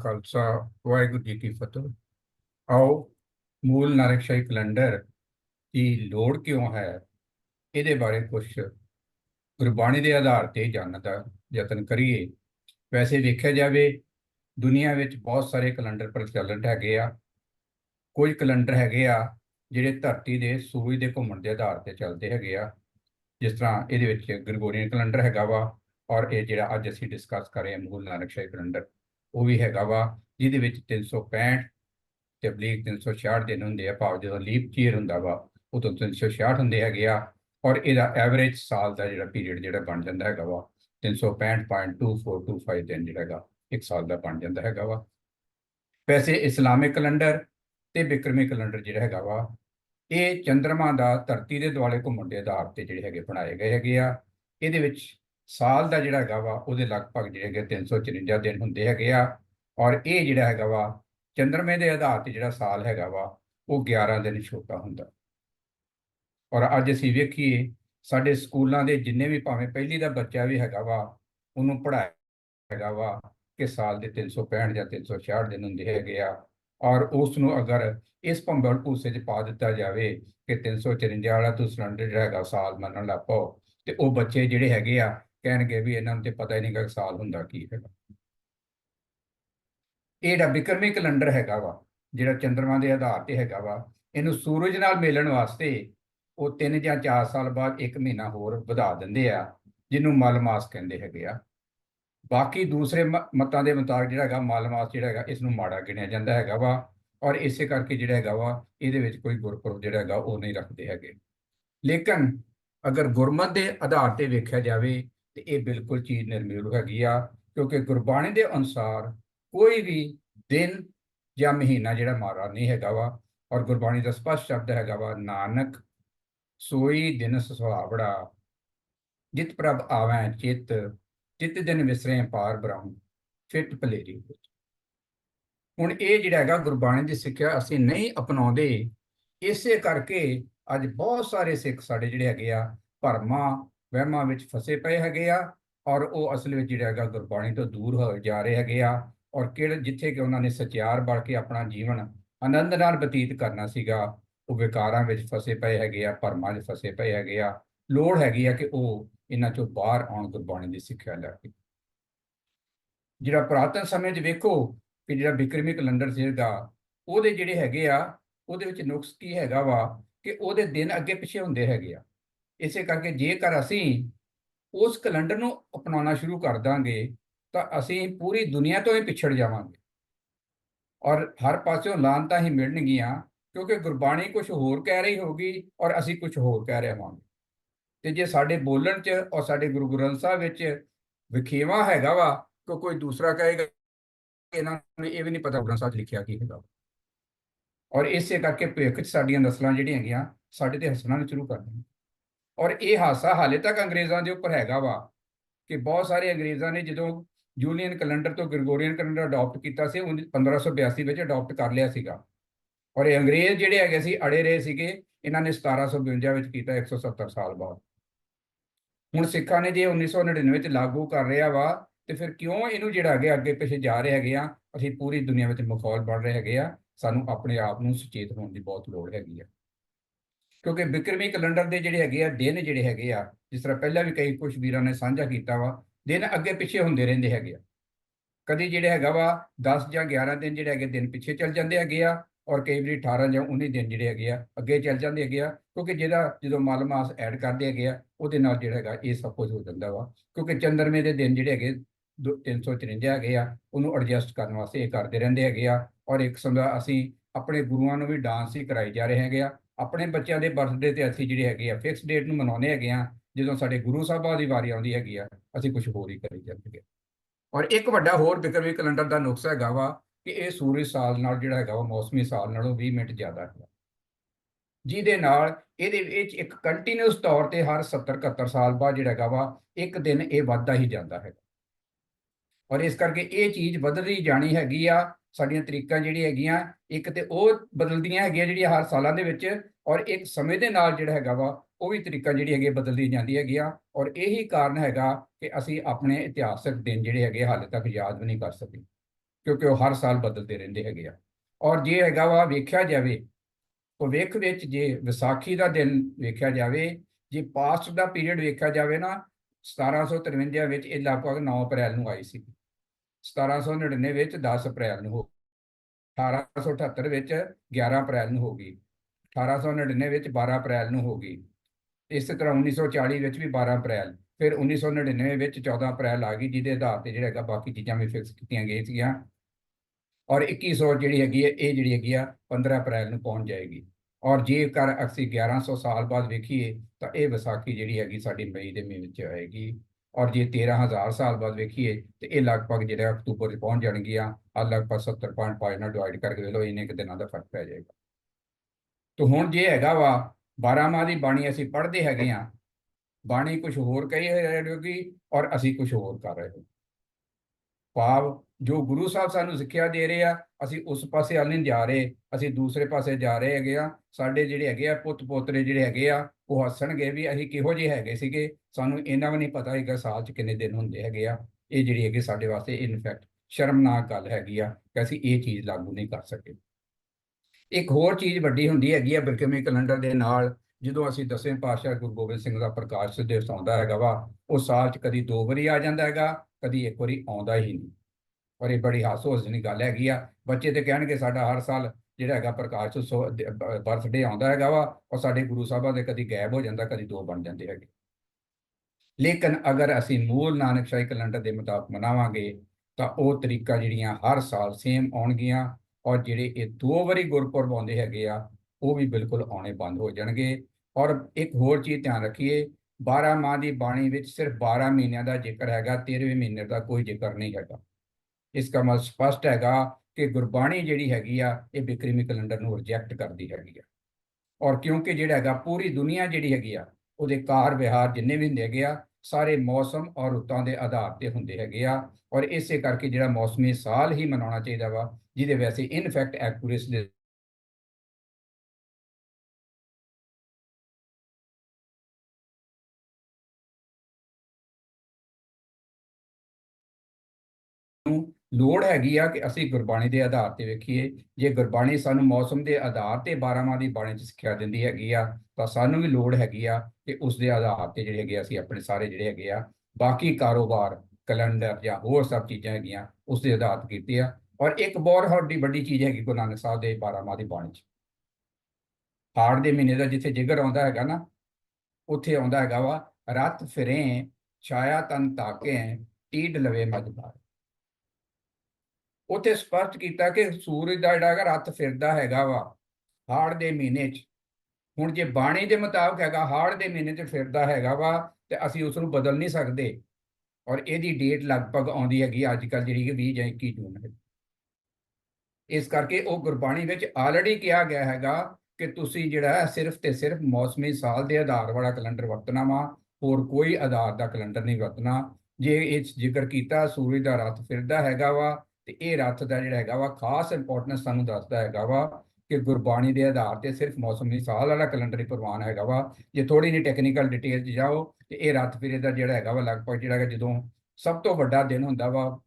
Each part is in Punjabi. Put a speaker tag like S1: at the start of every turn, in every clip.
S1: ਖਾਲਸਾ, ਵਾਹਿਗੁਰੂ ਜੀ ਕੀ ਫਤਿਹ। ਆਓ, ਮੂਲ ਨਾਨਕਸ਼ਾਹੀ ਕੈਲੰਡਰ ਦੀ ਲੋੜ ਕਿਉਂ ਹੈ, ਇਹਦੇ ਬਾਰੇ ਕੁਝ ਗੁਰਬਾਣੀ ਦੇ ਆਧਾਰ ਤੇ ਜਾਣਨ ਦਾ ਯਤਨ ਕਰੀਏ। ਵੈਸੇ ਵੇਖਿਆ ਜਾਵੇ, ਦੁਨੀਆ ਵਿੱਚ ਬਹੁਤ ਸਾਰੇ ਕੈਲੰਡਰ ਪ੍ਰਚਲਿਤ ਹੈਗੇ ਆ। ਕੁਝ ਕੈਲੰਡਰ ਹੈਗੇ ਆ, ਜਿਹੜੇ ਧਰਤੀ ਦੇ ਸੂਰਜ ਦੇ ਘੁੰਮਣ ਦੇ ਆਧਾਰ ਤੇ ਚੱਲਦੇ ਹੈਗੇ ਆ। ਜਿਸ ਤਰ੍ਹਾਂ ਇਹਦੇ ਵਿੱਚ ਗ੍ਰਿਗੋਰੀਅਨ ਕੈਲੰਡਰ ਹੈਗਾ ਵਾ, ਔਰ ਇਹ ਜਿਹੜਾ ਅੱਜ ਅਸੀਂ ਡਿਸਕਸ ਕਰ ਰਹੇ ਹਾਂ ਮੂਲ ਨਾਨਕਸ਼ਾਹੀ ਕੈਲੰਡਰ। ਉਹ ਵੀ ਹੈਗਾ ਵਾ, ਜਿਹਦੇ ਵਿੱਚ 365 ਤੇ ਬਲੀਕ 366 ਦਿਨ ਹੁੰਦੇ ਆ, ਭਾਵ ਜਦੋਂ ਲੀਪ ਈਅਰ ਹੁੰਦਾ ਵਾ, ਉਦੋਂ 366 ਹੁੰਦੇ ਹੈਗੇ ਆ, ਔਰ ਇਹਦਾ ਐਵਰੇਜ ਸਾਲ ਦਾ ਜਿਹੜਾ ਪੀਰੀਅਡ ਜਿਹੜਾ ਬਣ ਜਾਂਦਾ ਹੈਗਾ ਵਾ 365.2425 ਦਿਨ ਜਿਹੜਾ ਹੈਗਾ, ਇੱਕ ਸਾਲ ਦਾ ਬਣ ਜਾਂਦਾ ਹੈਗਾ ਵਾ। ਵੈਸੇ ਇਸਲਾਮਿਕ ਕੈਲੰਡਰ ਤੇ ਬਿਕਰਮੀ ਕੈਲੰਡਰ ਜਿਹੜਾ ਹੈਗਾ ਵਾ, ਇਹ ਚੰ드ਰਮਾ ਦਾ ਧਰਤੀ ਦੇ ਦੁਆਲੇ ਘੁੰਮਣ ਦੇ ਆਧਾਰ ਤੇ ਜਿਹੜੇ ਹੈਗੇ ਬਣਾਏ ਗਏ ਹੈਗੇ ਆ, ਇਹਦੇ ਵਿੱਚ ਸਾਲ ਦਾ ਜਿਹੜਾ ਹੈਗਾ ਵਾ, ਉਹਦੇ ਲਗਭਗ ਜਿਹੜੇ ਹੈਗੇ 354 ਦਿਨ ਹੁੰਦੇ ਹੈਗੇ ਆ। ਔਰ ਇਹ ਜਿਹੜਾ ਹੈਗਾ ਵਾ, ਚੰਦਰਮੇ ਦੇ ਆਧਾਰ ਤੇ ਜਿਹੜਾ ਸਾਲ ਹੈਗਾ ਵਾ, ਉਹ 11 ਦਿਨ ਛੋਟਾ ਹੁੰਦਾ। ਔਰ ਅੱਜ ਅਸੀਂ ਵੇਖੀਏ, ਸਾਡੇ ਸਕੂਲਾਂ ਦੇ ਜਿੰਨੇ ਵੀ ਭਾਵੇਂ ਪਹਿਲੀ ਦਾ ਬੱਚਾ ਵੀ ਹੈਗਾ ਵਾ, ਉਹਨੂੰ ਪੜ੍ਹਾਇਆ ਹੈਗਾ ਵਾ ਕਿ ਸਾਲ ਦੇ 365 ਜਾਂ 366 ਦਿਨ ਹੁੰਦੇ ਹੈਗੇ ਆ। ਔਰ ਉਸ ਨੂੰ ਅਗਰ ਇਸ ਭੰਬਲ ਭੂਸੇ 'ਚ ਪਾ ਦਿੱਤਾ ਜਾਵੇ ਕਿ 354 ਵਾਲਾ ਤੂੰ ਸਿਲੰਡਰ ਜਿਹੜਾ ਹੈਗਾ ਸਾਲ ਮੰਨਣ ਲੱਗ ਪਾਓ, ਤੇ ਉਹ ਬੱਚੇ ਜਿਹੜੇ ਹੈਗੇ ਆ ਕਹਿਣਗੇ ਵੀ ਇਹਨਾਂ ਨੂੰ ਤੇ ਪਤਾ ਹੀ ਨਹੀਂ ਕਿ ਸਾਲ ਹੁੰਦਾ ਕੀ ਹੈਗਾ। ਇਹ ਜਿਹੜਾ ਵਿਕਰਮੀ ਕੈਲੰਡਰ ਹੈਗਾ ਵਾ, ਜਿਹੜਾ ਚੰ드ਰਮਾ ਦੇ ਆਧਾਰ ਤੇ ਹੈਗਾ ਵਾ, ਇਹਨੂੰ ਸੂਰਜ ਨਾਲ ਮਿਲਣ ਵਾਸਤੇ ਉਹ 3 ਜਾਂ 4 ਸਾਲ ਬਾਅਦ 1 ਮਹੀਨਾ ਹੋਰ ਵਧਾ ਦਿੰਦੇ ਆ, ਜਿਹਨੂੰ ਮਲਮਾਸ ਕਹਿੰਦੇ ਹੈਗੇ ਆ। ਬਾਕੀ ਦੂਸਰੇ ਮ- ਮਤਾਂ ਦੇ ਮੁਤਾਬਕ ਜਿਹੜਾ ਹੈਗਾ ਮਲ ਮਾਸ ਜਿਹੜਾ ਹੈਗਾ ਇਸ ਨੂੰ ਮਾੜਾ ਗਿਣਿਆ ਜਾਂਦਾ ਹੈਗਾ ਵਾ, ਔਰ ਇਸੇ ਕਰਕੇ ਜਿਹੜਾ ਹੈਗਾ ਵਾ, ਇਹਦੇ ਵਿੱਚ ਕੋਈ ਗੁਰਪੁਰਬ ਜਿਹੜਾ ਹੈਗਾ ਉਹ ਨਹੀਂ ਰੱਖਦੇ ਹੈਗੇ। ਲੇਕਿਨ ਅਗਰ ਗੁਰਮਤ ਦੇ ਆਧਾਰ ਤੇ ਵੇਖਿਆ ਜਾਵੇ ਤੇ ਇਹ ਬਿਲਕੁਲ ਚੀਜ਼ ਨਿਰਮਿਲ ਹੈਗੀ ਆ, ਕਿਉਂਕਿ ਗੁਰਬਾਣੀ ਦੇ ਅਨੁਸਾਰ ਕੋਈ ਵੀ ਦਿਨ ਜਾਂ ਮਹੀਨਾ ਜਿਹੜਾ ਮਾਰਾ ਨਹੀਂ ਹੈਗਾ ਵਾ, ਔਰ ਗੁਰਬਾਣੀ ਦਾ ਸਪਸ਼ਟ ਸ਼ਬਦ ਹੈਗਾ ਵਾ, ਨਾਨਕ ਸੋਈ ਦਿਨ ਸੁਹਾਵੜਾ ਜਿਤ ਪ੍ਰਭ ਆਵੈ ਚਿਤ, ਜਿਤ ਦਿਨ ਵਿਸਰੇ ਪਾਰ ਬ੍ਰਹਮ, ਫਿਟ ਭਲੇਰੀ ਹੁਣ ਇਹ ਜਿਹੜਾ ਹੈਗਾ ਗੁਰਬਾਣੀ ਦੀ ਸਿੱਖਿਆ ਅਸੀਂ ਨਹੀਂ ਅਪਣਾਉਂਦੇ, ਇਸੇ ਕਰਕੇ ਅੱਜ ਬਹੁਤ ਸਾਰੇ ਸਿੱਖ ਸਾਡੇ ਜਿਹੜੇ ਹੈਗੇ ਆ, ਭਰਮਾਂ ਵਹਿਮਾਂ ਵਿੱਚ ਫਸੇ ਪਏ ਹੈਗੇ ਆ ਔਰ ਉਹ ਅਸਲ ਵਿੱਚ ਜਿਹੜਾ ਹੈਗਾ ਗੁਰਬਾਣੀ ਤੋਂ ਦੂਰ ਹੋ ਜਾ ਰਹੇ ਹੈਗੇ ਆ ਔਰ ਕਿਹੜੇ ਜਿੱਥੇ ਕਿ ਉਹਨਾਂ ਨੇ ਸਚਿਆਰ ਬਣ ਕੇ ਆਪਣਾ ਜੀਵਨ ਆਨੰਦ ਨਾਲ ਬਤੀਤ ਕਰਨਾ ਸੀਗਾ, ਉਹ ਵਿਕਾਰਾਂ ਵਿੱਚ ਫਸੇ ਪਏ ਹੈਗੇ ਆ, ਭਰਮਾਂ 'ਚ ਫਸੇ ਪਏ ਹੈਗੇ ਆ, ਲੋੜ ਹੈਗੀ ਆ ਕਿ ਉਹ ਇਹਨਾਂ ਚੋਂ ਬਾਹਰ ਆਉਣ ਗੁਰਬਾਣੀ ਦੀ ਸਿੱਖਿਆ ਲੈ ਕੇ। ਜਿਹੜਾ ਪੁਰਾਤਨ ਸਮੇਂ 'ਚ ਵੇਖੋ ਕਿ ਜਿਹੜਾ ਬਿਕਰਮੀ ਕੈਲੰਡਰ ਸੀਗਾ ਉਹਦੇ ਜਿਹੜੇ ਹੈਗੇ ਆ, ਉਹਦੇ ਵਿੱਚ ਨੁਕਸ ਕੀ ਹੈਗਾ ਵਾ ਕਿ ਉਹਦੇ ਦਿਨ ਅੱਗੇ ਪਿੱਛੇ ਹੁੰਦੇ ਹੈਗੇ ਆ। ਇਸੇ ਕਰਕੇ ਜੇਕਰ ਅਸੀਂ ਉਸ ਕੈਲੰਡਰ ਨੂੰ ਅਪਣਾਉਣਾ ਸ਼ੁਰੂ ਕਰ ਦਾਂਗੇ, ਤਾਂ ਅਸੀਂ ਪੂਰੀ ਦੁਨੀਆ ਤੋਂ ਹੀ ਪਿਛੜ ਜਾਵਾਂਗੇ। ਔਰ ਹਰ ਪਾਸਿਓਂ ਲਾਂਤਾਂ ਹੀ ਮਿਲਣਗੀਆਂ, ਕਿਉਂਕਿ ਗੁਰਬਾਣੀ ਕੁਝ ਹੋਰ ਕਹਿ ਰਹੀ ਹੋਗੀ ਔਰ ਅਸੀਂ ਕੁਝ ਹੋਰ ਕਹਿ ਰਹੇ ਹੋਵਾਂਗੇ। ਤੇ ਜੇ ਸਾਡੇ ਬੋਲਣ 'ਚ ਔਰ ਸਾਡੇ ਗੁਰੂ ਗ੍ਰੰਥ ਸਾਹਿਬ ਵਿੱਚ ਵਿਖੇਵਾ ਹੈਗਾ ਵਾ ਕਿ ਕੋਈ ਦੂਸਰਾ ਕਹੇਗਾ ਇਹਨਾਂ ਨੂੰ ਇਹ ਵੀ ਨਹੀਂ ਪਤਾ ਗ੍ਰੰਥ ਸਾਹਿਬ 'ਚ ਲਿਖਿਆ ਕੀ ਹੈਗਾ ਔਰ ਇਸੇ ਕਰਕੇ ਭਵਿੱਖ 'ਚ ਸਾਡੀਆਂ ਨਸਲਾਂ ਜਿਹੜੀਆਂ ਹੈਗੀਆਂ, ਸਾਡੇ ਤੇ ਹੱਸਣਾ ਨੂੰ ਸ਼ੁਰੂ ਕਰ ਦੇਣ ਔਰ ਇਹ ਹਾਸਾ ਹਾਲੇ ਤੱਕ ਅੰਗਰੇਜ਼ਾਂ ਦੇ ਉੱਪਰ ਹੈਗਾ ਵਾ ਕਿ ਬਹੁਤ ਸਾਰੇ ਅੰਗਰੇਜ਼ਾਂ ਨੇ ਜਦੋਂ ਜੂਲੀਅਨ ਕੈਲੰਡਰ ਤੋਂ ਗ੍ਰਿਗੋਰੀਅਨ ਕੈਲੰਡਰ ਅਡਾਪਟ ਕੀਤਾ ਸੀ, ਉਹ 1582 ਵਿੱਚ ਅਡਾਪਟ ਕਰ ਲਿਆ ਸੀਗਾ। ਔਰ ਇਹ ਅੰਗਰੇਜ਼ ਜਿਹੜੇ ਹੈਗੇ ਸੀ, ਅੜੇ ਰਹੇ ਸੀਗੇ, ਇਹਨਾਂ ਨੇ 1752 ਵਿੱਚ ਕੀਤਾ 170 ਸਾਲ ਬਾਅਦ। ਹੁਣ ਸਿੱਖਾਂ ਨੇ ਜੇ 1999 ਵਿੱਚ ਲਾਗੂ ਕਰ ਰਿਹਾ ਵਾ, ਤੇ ਫਿਰ ਕਿਉਂ ਇਹਨੂੰ ਜਿਹੜਾ ਹੈਗੇ ਅੱਗੇ ਪਿੱਛੇ ਜਾ ਰਹੇ ਹੈਗੇ ਆ, ਅਸੀਂ ਪੂਰੀ ਦੁਨੀਆ ਵਿੱਚ ਮਖੌਲ ਬਣ ਰਹੇ ਹੈਗੇ ਆ, ਸਾਨੂੰ ਆਪਣੇ ਆਪ ਨੂੰ ਸੁਚੇਤ ਹੋਣ ਦੀ ਬਹੁਤ ਲੋੜ ਹੈਗੀ ਆ। ਕਿਉਂਕਿ ਵਿਕਰਮੀ ਕੈਲੰਡਰ ਦੇ ਜਿਹੜੇ ਹੈਗੇ ਆ, ਦਿਨ ਜਿਹੜੇ ਹੈਗੇ ਆ, ਜਿਸ ਤਰ੍ਹਾਂ ਪਹਿਲਾਂ ਵੀ ਕਈ ਕੁਝ ਵੀਰਾਂ ਨੇ ਸਾਂਝਾ ਕੀਤਾ ਵਾ, ਦਿਨ ਅੱਗੇ ਪਿੱਛੇ ਹੁੰਦੇ ਰਹਿੰਦੇ ਹੈਗੇ ਆ। ਕਦੇ ਜਿਹੜਾ ਹੈਗਾ ਵਾ 10 ਜਾਂ 11 ਦਿਨ ਜਿਹੜੇ ਹੈਗੇ, ਦਿਨ ਪਿੱਛੇ ਚੱਲ ਜਾਂਦੇ ਹੈਗੇ ਆ, ਔਰ ਕਈ ਵਾਰੀ 18 ਜਾਂ 19 ਦਿਨ ਜਿਹੜੇ ਹੈਗੇ ਆ, ਅੱਗੇ ਚੱਲ ਜਾਂਦੇ ਹੈਗੇ ਆ, ਕਿਉਂਕਿ ਜਿਹਦਾ ਜਦੋਂ ਮਲ ਮਾਸ ਐਡ ਕਰਦੇ ਹੈਗੇ ਆ, ਉਹਦੇ ਨਾਲ ਜਿਹੜਾ ਹੈਗਾ, ਇਹ ਸਭ ਕੁਝ ਹੋ ਜਾਂਦਾ ਵਾ। ਕਿਉਂਕਿ ਚੰਦਰਮੇ ਦੇ ਦਿਨ ਜਿਹੜੇ ਹੈਗੇ, ਦੋ- 353 ਹੈਗੇ ਆ, ਉਹਨੂੰ ਐਡਜਸਟ ਕਰਨ ਵਾਸਤੇ ਇਹ ਕਰਦੇ ਰਹਿੰਦੇ ਹੈਗੇ ਆ, ਔਰ ਇੱਕ ਕਿਸਮ ਅਸੀਂ ਆਪਣੇ ਗੁਰੂਆਂ ਨੂੰ ਵੀ ਡਾਂਸ ਹੀ ਕਰਾਈ ਜਾ ਰਹੇ ਹੈਗੇ ਆ ਆਪਣੇ ਬੱਚਿਆਂ ਦੇ ਬਰਥਡੇ ਤੇ ਅਸੀਂ ਜਿਹੜੇ ਹੈਗੇ ਆ ਫਿਕਸ ਡੇਟ ਨੂੰ ਮਨਾਉਂਦੇ ਹੈਗੇ ਆ, ਜਦੋਂ ਸਾਡੇ ਗੁਰੂ ਸਾਹਿਬਾਂ ਦੀ ਵਾਰੀ ਆਉਂਦੀ ਹੈਗੀ ਆ, ਅਸੀਂ ਕੁਝ ਹੋਰ ਹੀ ਕਰੀ ਜਾਂਦੇ ਹਾਂ ਔਰ ਇੱਕ ਵੱਡਾ ਹੋਰ ਬਿਕਰਮੀ ਕੈਲੰਡਰ ਦਾ ਨੁਕਸ ਹੈਗਾ ਵਾ ਕਿ ਇਹ ਸੂਰਜ ਸਾਲ ਨਾਲ ਜਿਹੜਾ ਹੈਗਾ ਵਾ, ਮੌਸਮੀ ਸਾਲ ਨਾਲੋਂ 20 ਮਿੰਟ ਜ਼ਿਆਦਾ ਹੈ। ਜਿਹਦੇ ਨਾਲ ਇਹਦੇ ਵਿੱਚ ਇੱਕ ਕੰਟੀਨਿਊਸ ਤੌਰ ਤੇ ਹਰ 70 71 ਸਾਲ ਬਾਅਦ ਜਿਹੜਾ ਹੈਗਾ ਵਾ, ਇੱਕ ਦਿਨ ਇਹ ਵੱਧਦਾ ਹੀ ਜਾਂਦਾ ਹੈ। ਔਰ ਇਸ ਕਰਕੇ ਇਹ ਚੀਜ਼ ਬਦਲਦੀ ਜਾਣੀ ਹੈਗੀ ਆ ਸਾਡੀਆਂ ਤਰੀਕਾਂ ਜਿਹੜੀਆਂ ਹੈਗੀਆਂ, ਇੱਕ ਤੇ ਉਹ ਬਦਲਦੀਆਂ ਹੈਗੀਆਂ ਜਿਹੜੀਆਂ ਹਰ ਸਾਲਾਂ ਦੇ ਵਿੱਚ, ਔਰ ਇੱਕ ਸਮੇਂ ਦੇ ਨਾਲ ਜਿਹੜਾ ਹੈਗਾ ਵਾ, ਉਹ ਵੀ ਤਰੀਕਾ ਜਿਹੜੀ ਹੈਗੀ ਬਦਲਦੀ ਜਾਂਦੀ ਹੈਗੀਆਂ, ਔਰ ਇਹੀ ਕਾਰਨ ਹੈਗਾ ਕਿ ਅਸੀਂ ਆਪਣੇ ਇਤਿਹਾਸਕ ਦਿਨ ਜਿਹੜੇ ਹੈਗੇ ਹਾਲੇ ਤੱਕ ਯਾਦ ਵੀ ਨਹੀਂ ਕਰ ਸਕੇ, ਕਿਉਂਕਿ ਉਹ ਹਰ ਸਾਲ ਬਦਲਦੇ ਰਹਿੰਦੇ ਹੈਗੇ ਆ। ਔਰ ਜੇ ਹੈਗਾ ਵਾ ਵੇਖਿਆ ਜਾਵੇ, ਭਵਿੱਖ ਵਿੱਚ ਜੇ ਵਿਸਾਖੀ ਦਾ ਦਿਨ ਵੇਖਿਆ ਜਾਵੇ, ਜੇ ਪਾਸਟ ਦਾ ਪੀਰੀਅਡ ਵੇਖਿਆ ਜਾਵੇ ਨਾ 1753 ਵਿੱਚ ਇਹ ਲਗਭਗ 9 ਅਪ੍ਰੈਲ ਨੂੰ ਆਈ ਸੀ। 1799 ਵਿੱਚ 10 ਅਪ੍ਰੈਲ ਨੂੰ ਹੋ 1878 ਵਿੱਚ 11 ਅਪ੍ਰੈਲ ਨੂੰ ਹੋ ਗਈ। 1899 ਵਿੱਚ 12 ਅਪ੍ਰੈਲ ਨੂੰ ਹੋ ਗਈ। ਇਸੇ ਤਰ੍ਹਾਂ 1940 ਵਿੱਚ ਵੀ 12 ਅਪ੍ਰੈਲ, ਫਿਰ 1999 ਵਿੱਚ 14 ਅਪ੍ਰੈਲ ਆ ਗਈ, ਜਿਹਦੇ ਆਧਾਰ ਤੇ ਜਿਹੜਾ ਹੈਗਾ ਬਾਕੀ ਚੀਜ਼ਾਂ ਵੀ ਫਿਕਸ ਕੀਤੀਆਂ ਗਈਆਂ ਸੀਗੀਆਂ। ਔਰ 2100 ਜਿਹੜੀ ਹੈਗੀ ਹੈ, ਇਹ ਜਿਹੜੀ ਹੈਗੀ ਆ 15 ਅਪ੍ਰੈਲ ਨੂੰ ਪਹੁੰਚ ਜਾਏਗੀ। ਔਰ ਜੇਕਰ ਅਸੀਂ 1100 ਸਾਲ ਬਾਅਦ ਵੇਖੀਏ, ਤਾਂ ਇਹ ਵਿਸਾਖੀ ਜਿਹੜੀ ਹੈਗੀ ਸਾਡੀ ਮਈ ਦੇ ਮਹੀਨੇ ਵਿੱਚ ਆਏਗੀ। ਔਰ ਜੇ 13000 ਸਾਲ ਬਾਅਦ ਵੇਖੀਏ ਤੇ ਇਹ ਲਗਭਗ ਜਿਹੜਾ ਅਕਤੂਬਰ 'ਚ ਪਹੁੰਚ ਜਾਣਗੀਆਂ ਆ ਲਗਭਗ 70.5 ਨਾਲ ਡਿਵਾਈਡ ਕਰਕੇ ਵੇਖ ਲਓ ਇੰਨੇ ਕੁ ਦਿਨਾਂ ਦਾ ਫ਼ਰਕ ਪੈ ਜਾਏਗਾ। ਤਾਂ ਹੁਣ ਜੇ ਹੈਗਾ ਵਾ 12 ਮਾਹ ਦੀ ਬਾਣੀ ਅਸੀਂ ਪੜ੍ਹਦੇ ਹੈਗੇ ਆ ਬਾਣੀ ਕੁਝ ਹੋਰ ਕਹੀ ਹੋਏਗੀ ਔਰ ਅਸੀਂ ਕੁਝ ਹੋਰ ਕਰ ਰਹੇ ਹਾਂ। ਭਾਵ ਜੋ ਗੁਰੂ ਸਾਹਿਬ ਸਾਨੂੰ ਸਿੱਖਿਆ ਦੇ ਰਹੇ ਆ, ਅਸੀਂ ਉਸ ਪਾਸੇ ਵੱਲ ਨਹੀਂ ਜਾ ਰਹੇ, ਅਸੀਂ ਦੂਸਰੇ ਪਾਸੇ ਜਾ ਰਹੇ ਹੈਗੇ ਆ ਸਾਡੇ ਜਿਹੜੇ ਹੈਗੇ ਆ ਪੁੱਤ ਪੋਤਰੇ ਜਿਹੜੇ ਹੈਗੇ ਆ, ਉਹ ਹੱਸਣਗੇ ਵੀ ਅਸੀਂ ਕਿਹੋ ਜਿਹੇ ਹੈਗੇ ਸੀਗੇ ਸਾਨੂੰ ਇਹਨਾਂ ਵੀ ਨਹੀਂ ਪਤਾ ਹੈਗਾ ਸਾਲ 'ਚ ਕਿੰਨੇ ਦਿਨ ਹੁੰਦੇ ਹੈਗੇ ਆ, ਇਹ ਜਿਹੜੀ ਹੈਗੀ ਸਾਡੇ ਵਾਸਤੇ ਇਨਫੈਕਟ ਸ਼ਰਮਨਾਕ ਗੱਲ ਹੈਗੀ ਆ ਕਿ ਅਸੀਂ ਇਹ ਚੀਜ਼ ਲਾਗੂ ਨਹੀਂ ਕਰ ਸਕੇ। ਇੱਕ ਹੋਰ ਚੀਜ਼ ਵੱਡੀ ਹੁੰਦੀ ਹੈਗੀ ਆ ਬਿਰਕਮੀ ਕੈਲੰਡਰ ਦੇ ਨਾਲ, ਜਦੋਂ ਅਸੀਂ ਦਸਵੇਂ ਪਾਤਸ਼ਾਹ ਗੁਰੂ ਗੋਬਿੰਦ ਸਿੰਘ ਦਾ ਪ੍ਰਕਾਸ਼ ਦਿਵਸ ਆਉਂਦਾ ਹੈਗਾ ਵਾ, ਉਹ ਸਾਲ 'ਚ ਕਦੀ ਦੋ ਵਾਰੀ ਆ ਜਾਂਦਾ ਹੈਗਾ, ਕਦੀ ਇੱਕ ਵਾਰੀ ਆਉਂਦਾ ਹੀ ਨਹੀਂ। ਔਰ ਇਹ ਬੜੀ ਹਾਸੋਹੀਣੀ ਗੱਲ ਹੈਗੀ ਆ, ਬੱਚੇ ਤੇ ਕਹਿਣਗੇ ਸਾਡਾ ਹਰ ਸਾਲ ਜਿਹੜਾ ਹੈਗਾ ਪ੍ਰਕਾਸ਼ ਉਤਸਵ ਬਰਥਡੇ ਆਉਂਦਾ ਹੈਗਾ ਵਾ ਔਰ ਸਾਡੇ ਗੁਰੂ ਸਾਹਿਬਾਂ ਦੇ ਕਦੀ ਗਾਇਬ ਹੋ ਜਾਂਦਾ, ਕਦੀ ਦੋ ਬਣ ਜਾਂਦੇ ਹੈਗੇ। ਲੇਕਿਨ ਅਗਰ ਅਸੀਂ ਮੂਲ ਨਾਨਕ ਸ਼ਾਹੀ ਕੈਲੰਡਰ ਦੇ ਮੁਤਾਬਕ ਮਨਾਵਾਂਗੇ, ਤਾਂ ਉਹ ਤਰੀਕਾ ਜਿਹੜੀਆਂ ਹਰ ਸਾਲ ਸੇਮ ਆਉਣਗੀਆਂ ਔਰ ਜਿਹੜੇ ਇਹ ਦੋ ਵਾਰੀ ਗੁਰਪੁਰਬ ਆਉਂਦੇ ਹੈਗੇ ਆ, ਉਹ ਵੀ ਬਿਲਕੁਲ ਆਉਣੇ ਬੰਦ ਹੋ ਜਾਣਗੇ। ਔਰ ਇੱਕ ਹੋਰ ਚੀਜ਼ ਧਿਆਨ ਰੱਖੀਏ 12 ਮਾਹ ਦੀ ਬਾਣੀ ਵਿੱਚ ਸਿਰਫ 12 ਮਹੀਨਿਆਂ ਦਾ ਜ਼ਿਕਰ ਹੈਗਾ 13ਵੇਂ ਮਹੀਨੇ ਦਾ ਕੋਈ ਜ਼ਿਕਰ ਨਹੀਂ ਹੈਗਾ। ਇਸ ਦਾ ਮਤਲਬ ਸਪਸ਼ਟ ਹੈਗਾ ਕਿ ਗੁਰਬਾਣੀ ਜਿਹੜੀ ਹੈਗੀ ਆ, ਇਹ ਬਿਕਰਮੀ ਕੈਲੰਡਰ ਨੂੰ ਰਿਜੈਕਟ ਕਰਦੀ ਹੈਗੀ ਆ। ਔਰ ਕਿਉਂਕਿ ਜਿਹੜਾ ਹੈਗਾ, ਪੂਰੀ ਦੁਨੀਆ ਜਿਹੜੀ ਹੈਗੀ ਆ, ਉਹਦੇ ਕਾਰ ਵਿਹਾਰ ਜਿੰਨੇ ਵੀ ਹੁੰਦੇ ਹੈਗੇ ਆ ਸਾਰੇ ਮੌਸਮ ਔਰ ਰੁੱਤਾਂ ਦੇ ਆਧਾਰ ਤੇ ਹੁੰਦੇ ਹੈਗੇ ਆ। ਔਰ ਇਸੇ ਕਰਕੇ ਜਿਹੜਾ ਮੌਸਮੀ ਸਾਲ ਹੀ ਮਨਾਉਣਾ ਚਾਹੀਦਾ ਵਾ, ਜਿਹਦੇ ਵੈਸੇ ਇਨਫੈਕਟ ਐਕੂਰੇਸੀ ਦੇ ਨੂੰ ਲੋੜ ਹੈਗੀ ਆ ਕਿ ਅਸੀਂ ਗੁਰਬਾਣੀ ਦੇ ਆਧਾਰ ਤੇ ਵੇਖੀਏ। ਜੇ ਗੁਰਬਾਣੀ ਸਾਨੂੰ ਮੌਸਮ ਦੇ ਆਧਾਰ ਤੇ 12 ਮਾਹ ਦੀ ਬਾਣੀ ਚ ਸਿੱਖਿਆ ਦਿੰਦੀ ਹੈਗੀ ਆ ਤਾਂ ਸਾਨੂੰ ਵੀ ਲੋੜ ਹੈਗੀ ਆ ਕਿ ਉਸ ਦੇ ਆਧਾਰ ਤੇ ਜਿਹੜੇ ਹੈਗੇ ਆ, ਅਸੀਂ ਆਪਣੇ ਸਾਰੇ ਜਿਹੜੇ ਹੈਗੇ ਆ ਬਾਕੀ ਕਾਰੋਬਾਰ ਕੈਲੰਡਰ ਜਾਂ ਹੋਰ ਸਭ ਚੀਜ਼ਾਂ ਹੈਗੀਆਂ ਉਸ ਦੇ ਆਧਾਰ ਤੇ ਕੀਤੇ ਆ। ਔਰ ਇੱਕ ਬਹੁਤ ਵੱਡੀ ਵੱਡੀ ਚੀਜ਼ ਹੈਗੀ ਗੁਰੂ ਨਾਨਕ ਸਾਹਿਬ ਦੇ 12 ਮਾਹ ਦੀ ਬਾਣੀ ਚ। ਹਾੜ ਦੇ ਮਹੀਨੇ ਦਾ ਜਿੱਥੇ ਜਿਗਰ ਆਉਂਦਾ ਹੈਗਾ ਨਾ ਉੱਥੇ ਆਉਂਦਾ ਹੈਗਾ ਵਾ ਰਤ ਫਿਰੇ ਛਾਇਆ ਤਨ ਤਾਕੇ ਟੀਡ ਲਵੇ ਮਜਬਾਰ ਉੱਥੇ ਸਪਸ਼ਟ ਕੀਤਾ ਕਿ ਸੂਰਜ ਦਾ ਜਿਹੜਾ ਹੈਗਾ ਰੱਥ ਫਿਰਦਾ ਹੈਗਾ ਵਾ, ਹਾੜ ਦੇ ਮਹੀਨੇ 'ਚ। ਹੁਣ ਜੇ ਬਾਣੀ ਦੇ ਮੁਤਾਬਕ ਹੈਗਾ, ਹਾੜ ਦੇ ਮਹੀਨੇ 'ਚ ਫਿਰਦਾ ਹੈਗਾ ਵਾ, ਤੇ ਅਸੀਂ ਉਸ ਨੂੰ ਬਦਲ ਨਹੀਂ ਸਕਦੇ। ਔਰ ਇਹਦੀ ਡੇਟ ਲਗਭਗ ਆਉਂਦੀ ਹੈਗੀ ਅੱਜ ਕੱਲ ਜਿਹੜੀ ਕਿ 20 ਜਾਂ 21 ਜੂਨ ਹੈ ਇਸ ਕਰਕੇ ਉਹ ਗੁਰਬਾਣੀ ਵਿੱਚ ਆਲਰੇਡੀ ਕਿਹਾ ਗਿਆ ਹੈਗਾ ਕਿ ਤੁਸੀਂ ਜਿਹੜਾ ਸਿਰਫ ਤੇ ਸਿਰਫ ਮੌਸਮੀ ਸਾਲ ਦੇ ਆਧਾਰ ਵਾਲਾ ਕੈਲੰਡਰ ਵਰਤਣਾ ਵਾ, ਹੋਰ ਕੋਈ ਆਧਾਰ ਦਾ ਕੈਲੰਡਰ ਨਹੀਂ ਵਰਤਣਾ। ਜੇ ਇਹ ਜ਼ਿਕਰ ਕੀਤਾ ਸੂਰਜ ਦਾ ਰੱਥ ਫਿਰਦਾ ਹੈਗਾ ਵਾ ਤੇ ਇਹ ਰੱਥ ਦਾ ਜਿਹੜਾ ਹੈਗਾ ਵਾ, ਖਾਸ ਇੰਪੋਰਟੈਂਸ ਸਾਨੂੰ ਦੱਸਦਾ ਹੈਗਾ ਵਾ ਕਿ ਗੁਰਬਾਣੀ ਦੇ ਆਧਾਰ ਤੇ ਸਿਰਫ ਮੌਸਮੀ ਸਾਲ ਵਾਲਾ ਕੈਲੰਡਰ ਹੀ ਪ੍ਰਵਾਨ ਹੈਗਾ ਵਾ। ਜੇ ਥੋੜੀ ਜਿਹੀ ਟੈਕਨੀਕਲ ਡਿਟੇਲ 'ਚ ਜਾਓ ਤੇ ਇਹ ਰੱਥ ਫਿਰੇ ਦਾ ਜਿਹੜਾ ਹੈਗਾ ਵਾ ਲਗਭਗ ਜਿਹੜਾ ਹੈਗਾ ਜਦੋਂ ਸਭ ਤੋਂ ਵੱਡਾ ਦਿਨ ਹੁੰਦਾ ਵਾ,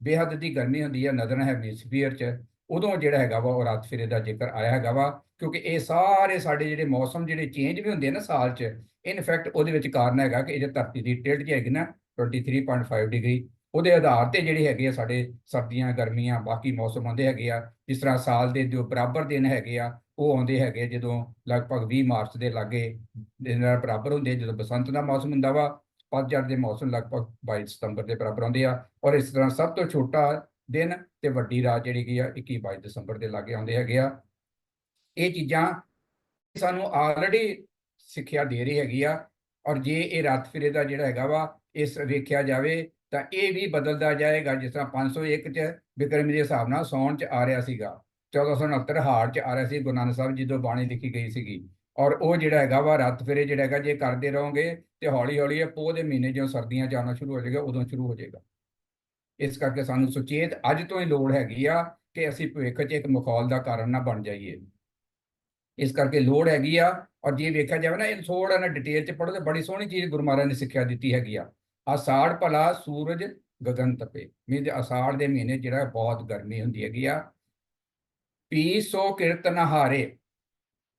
S1: ਬੇਹੱਦ ਦੀ ਗਰਮੀ ਹੁੰਦੀ ਹੈ ਨਦਰਨ ਹੈਮੀਸਫੀਅਰ 'ਚ, ਉਦੋਂ ਜਿਹੜਾ ਹੈਗਾ ਵਾ ਉਹ ਰੱਥ ਫਿਰੇ ਦਾ ਜ਼ਿਕਰ ਆਇਆ ਹੈਗਾ ਵਾ, ਕਿਉਂਕਿ ਇਹ ਸਾਰੇ ਸਾਡੇ ਜਿਹੜੇ ਮੌਸਮ ਜਿਹੜੇ ਚੇਂਜ ਵੀ ਹੁੰਦੇ ਆ ਨਾ ਸਾਲ 'ਚ ਇਨਫੈਕਟ ਉਹਦੇ ਵਿੱਚ ਕਾਰਨ ਹੈਗਾ ਕਿ ਇਹ ਧਰਤੀ ਦੀ ਟਿਲਟ ਜੀ ਹੈਗੀ ਨਾ 23.5 ਡਿਗਰੀ ਉਹਦੇ ਆਧਾਰ ਤੇ ਜਿਹੜੇ ਹੈਗੇ ਆ ਸਾਡੇ ਸਰਦੀਆਂ, ਗਰਮੀਆਂ, ਬਾਕੀ ਮੌਸਮ ਆਉਂਦੇ ਹੈਗੇ ਆ, ਜਿਸ ਤਰ੍ਹਾਂ ਸਾਲ ਦੇ ਜੋ ਬਰਾਬਰ ਦਿਨ ਹੈਗੇ ਆ, ਉਹ ਆਉਂਦੇ ਹੈਗੇ ਜਦੋਂ ਲਗਭਗ 20 ਮਾਰਚ ਦੇ ਲਾਗੇ ਦਿਨ ਨਾਲ ਬਰਾਬਰ ਹੁੰਦੇ ਜਦੋਂ ਬਸੰਤ ਦਾ ਮੌਸਮ ਹੁੰਦਾ ਵਾ ਪਤਝੜ ਦੇ ਮੌਸਮ ਲਗਭਗ 22 ਸਤੰਬਰ ਦੇ ਬਰਾਬਰ ਆਉਂਦੇ ਆ, ਔਰ ਇਸ ਤਰ੍ਹਾਂ ਸਭ ਤੋਂ ਛੋਟਾ ਦਿਨ ਤੇ ਵੱਡੀ ਰਾਤ ਜਿਹੜੀ ਕੀ ਆ 21 22 ਦਸੰਬਰ ਦੇ ਲਾਗੇ ਆਉਂਦੇ ਹੈਗੇ ਆ। ਇਹ ਚੀਜ਼ਾਂ ਸਾਨੂੰ ਆਲਰੇਡੀ ਸਿੱਖਿਆ ਦੇ ਰਹੀ ਹੈਗੀ ਆ, ਔਰ ਜੇ ਇਹ ਰਾਤ ਫਿਰੇ ਦਾ ਜਿਹੜਾ ਹੈਗਾ ਵਾ, ਇਸ ਵੇਖਿਆ ਜਾਵੇ ਤਾਂ ਇਹ ਵੀ ਬਦਲਦਾ ਜਾਏਗਾ ਜਿਸ ਤਰ੍ਹਾਂ 501 ਚ ਬਿਕਰਮੀ ਦੇ ਹਿਸਾਬ ਨਾਲ ਸੌਣ ਚ ਆ ਰਿਹਾ ਸੀਗਾ 1469 ਹਾੜ ਚ ਆ ਰਿਹਾ ਸੀ ਗੁਰੂ ਨਾਨਕ ਸਾਹਿਬ ਜੀ ਤੋਂ ਬਾਣੀ ਲਿਖੀ ਗਈ ਸੀਗੀ। ਔਰ ਉਹ ਜਿਹੜਾ ਹੈਗਾ ਵਾ ਰੱਤ ਫਿਰੇ ਜਿਹੜਾ ਹੈਗਾ ਜੇ ਕਰਦੇ ਰਹੋਗੇ ਤੇ ਹੌਲੀ ਹੌਲੀ ਇਹ ਪੋਹ ਦੇ ਮਹੀਨੇ ਜਦੋਂ ਸਰਦੀਆਂ ਚ ਆਉਣਾ ਸ਼ੁਰੂ ਹੋ ਜਾਏਗਾ, ਉਦੋਂ ਸ਼ੁਰੂ ਹੋ ਜਾਏਗਾ। ਇਸ ਕਰਕੇ ਸਾਨੂੰ ਸੁਚੇਤ ਅੱਜ ਤੋਂ ਹੀ ਲੋੜ ਹੈਗੀ ਆ ਕਿ ਅਸੀਂ ਭਵਿੱਖ 'ਚ ਇੱਕ ਮਖੌਲ ਦਾ ਕਾਰਨ ਨਾ ਬਣ ਜਾਈਏ। ਇਸ ਕਰਕੇ ਲੋੜ ਹੈਗੀ ਆ, ਔਰ ਜੇ ਵੇਖਿਆ ਜਾਵੇ ਨਾ, ਇਹ ਥੋੜਾ ਨਾ, ਡਿਟੇਲ 'ਚ ਪੜ੍ਹੋ ਤੇ ਬੜੀ ਸੋਹਣੀ ਚੀਜ਼ ਗੁਰੂ ਮਹਾਰਾਜ ਨੇ ਸਿੱਖਿਆ ਦਿੱਤੀ ਹੈਗੀ ਆ। ਆਸਾੜ ਭਲਾ ਸੂਰਜ ਗगन ਤਪੇ ਮੀਨ ਦੇ ਅਸਾੜ ਦੇ ਮਹੀਨੇ ਜਿਹੜਾ ਬਹੁਤ ਗਰਮੀ ਹੁੰਦੀ ਹੈਗੀ ਆ, ਪੀ ਸੋ ਕਿਰਤ ਨਹਾਰੇ।